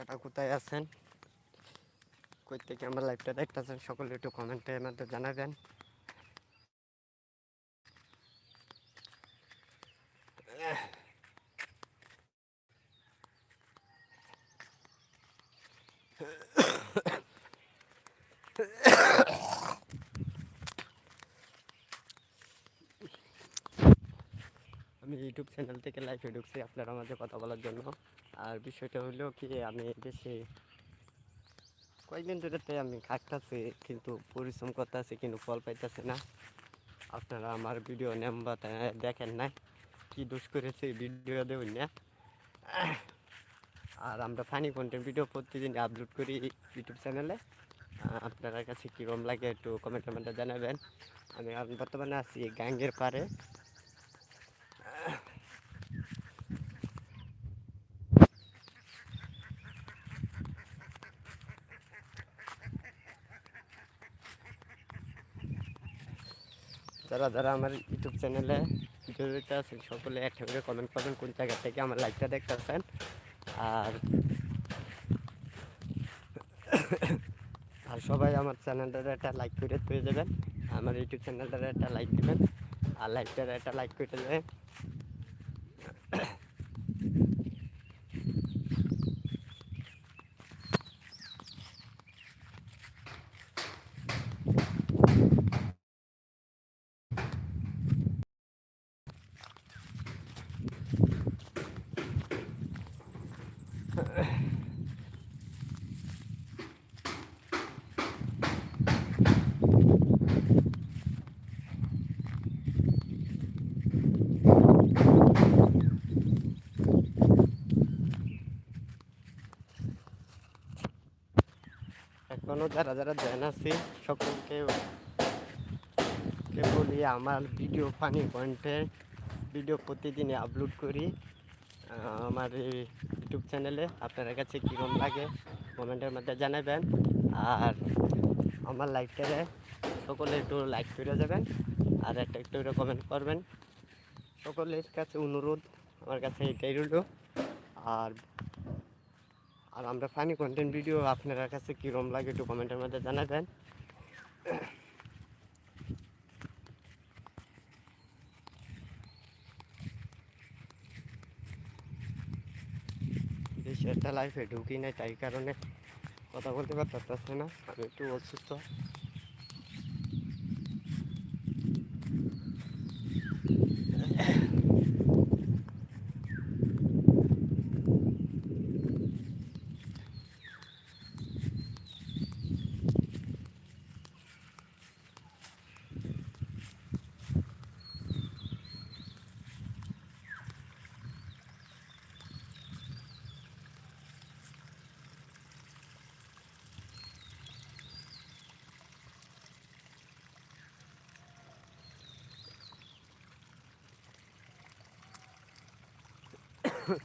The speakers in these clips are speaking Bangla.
কাটা কোথায় আছেন? কই থেকে আমার লাইভটা দেখতেছেন? সকলে একটু কমেন্টের মধ্যে জানাবেন। আমি ইউটিউব চ্যানেল থেকে লাইভে ঢুকছি আপনারা মাঝে কথা বলার জন্য। আর বিষয়টা হলো কি, আমি দেশে কয়েকদিন ধরেতে আমি খাটতেছি, কিন্তু পরিশ্রম করতেছি কিন্তু ফল পাইতেছি না। আপনারা আমার ভিডিও নেম বা দেখেন নাই, কি দোষ করেছে ভিডিও দেবেন না। আর আমরা ফানি কন্টেন্ট ভিডিও প্রতিদিন আপলোড করি ইউটিউব চ্যানেলে। আপনার কাছে কীরকম লাগে একটু কমেন্ট মধ্যে জানাবেন। আমি বর্তমানে আছি গাঙ্গের পারে যারা যারা আমার ইউটিউব চ্যানেলে দেখতে আছেন, সকলে একটা কমেন্ট করবেন কোন জায়গা থেকে আমার লাইভটা দেখতেছেন। আর আর সবাই আমার চ্যানেলটার একটা লাইক করে দিয়ে যাবেন। আমার ইউটিউব চ্যানেলটার একটা লাইক দেবেন। আর লাইভটার একটা লাইক করে দেবেন এখনও যারা যারা জয়েন আছে, সকলকে বলি, আমার ভিডিও ফানি কন্টেন্ট ভিডিও প্রতিদিনই আপলোড করি। আমার ইউটিউব চ্যানেলে আপনার কাছে কীরকম লাগে কমেন্টের মধ্যে জানাবেন। আর আমার লাইভটারে সকলে একটু লাইক করে যাবেন, আর একটা একটু করে কমেন্ট করবেন। সকলের কাছে অনুরোধ, আমার কাছে এটাই রইল। আর আর আমরা ফানি কন্টেন্ট ভিডিও আপনার কাছে কীরকম লাগে একটু কমেন্টের মধ্যে জানাবেন। একটা লাইফে ঢুকি নাই তাই কারণে কথা বলতে পারতেছে না। আমি একটু অসুস্থ। Ahem.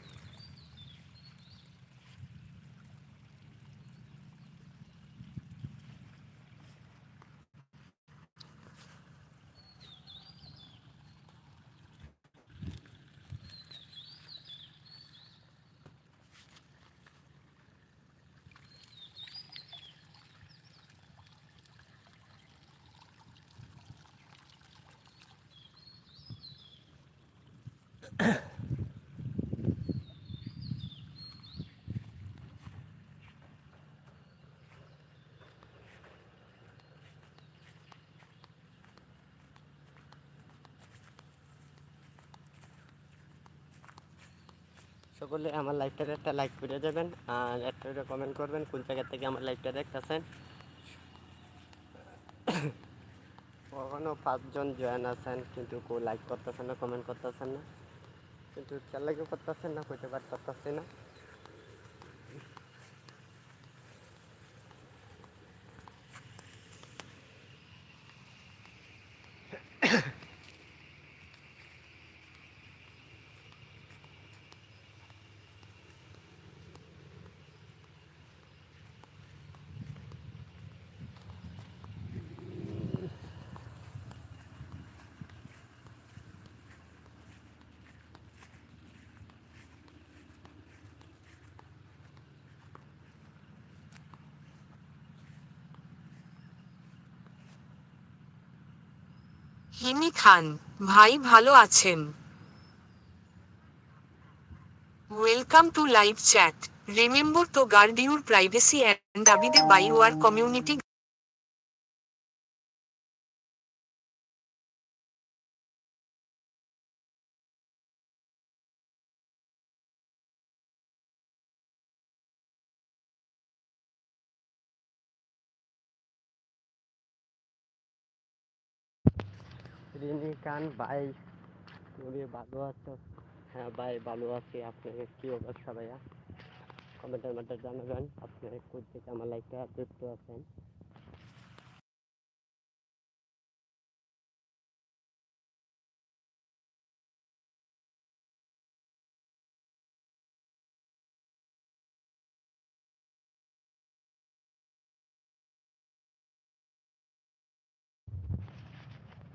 সকলে আমার লাইভটাতে একটা লাইক করে দেবেন আর একটা কমেন্ট করবেন কোন জায়গা থেকে আমার লাইভটা দেখতেছেন। কখনো পাঁচজন জয়েন আছেন, কিন্তু কেউ লাইক করতেছেন না কমেন্ট করতেছেন না। কিন্তু চার করতেছেন না, কইতে পারতেছি না। হিমি খান, ভাই ভালো আছেন। Welcome to live chat remember to guard your privacy and abide by our community Rini Khan, ভাই। তুমি ভালো আছো? হ্যাঁ ভাই, ভালো আছি। আপনার কি অবস্থা, ভাইয়া? কমেন্টের মধ্যে জানাবেন। আপনি কোথ থেকে আমার লাইকটা যুক্ত আছেন?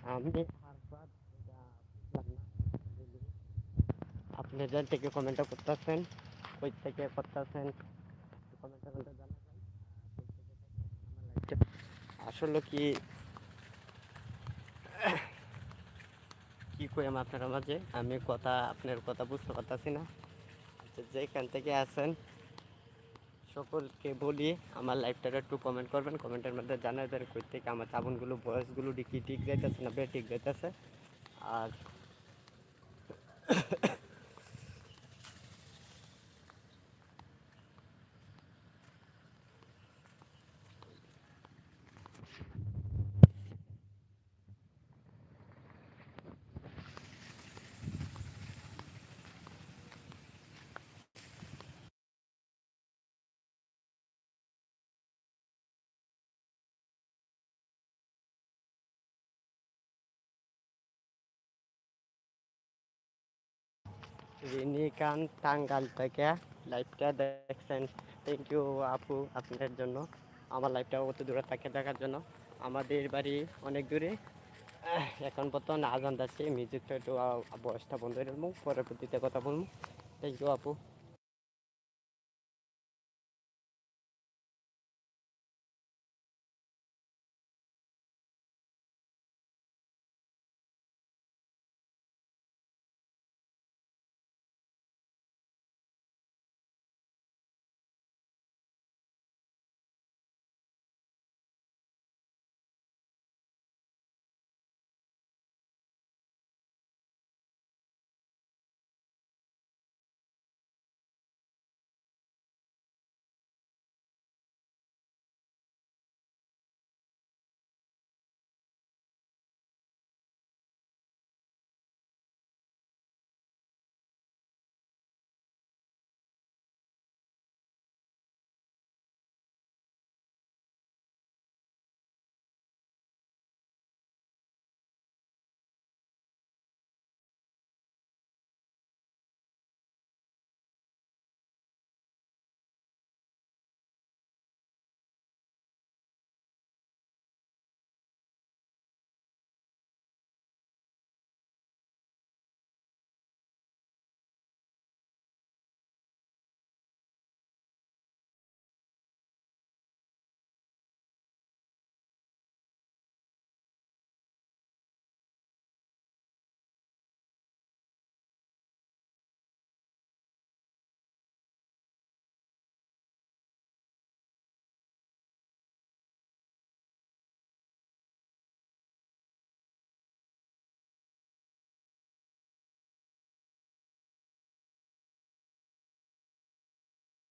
আমি। আপনি যেন থেকে কমেন্টটা করতেছেন কই থেকে করতেছেন। আসলে কি কি কই আমি আপনার মাঝে আমি কথা আপনার কথা বুঝতে পারতাছি না আচ্ছা, যেখান থেকে আছেন সকলকে বলি, আমার লাইফটার একটু কমেন্ট করবেন কমেন্টের মধ্যে জানাবেন কই থেকে আমার চাবনগুলো, বয়সগুলো কি ঠিক যাইতেছে না বে, ঠিক যাইতেছে। আর রিনি খান টাঙ্গাল থেকে লাইভটা দেখছেন। থ্যাংক ইউ আপু আপনার জন্য। আমার লাইভটা অত দূরে থাকে দেখার জন্য। আমাদের বাড়ি অনেক দূরে। এখন বর্তমানে আজান যাচ্ছে মিউজিকটা একটু বয়সটা বন্ধ হয়ে পরবর্তীতে কথা বলব। থ্যাংক ইউ আপু।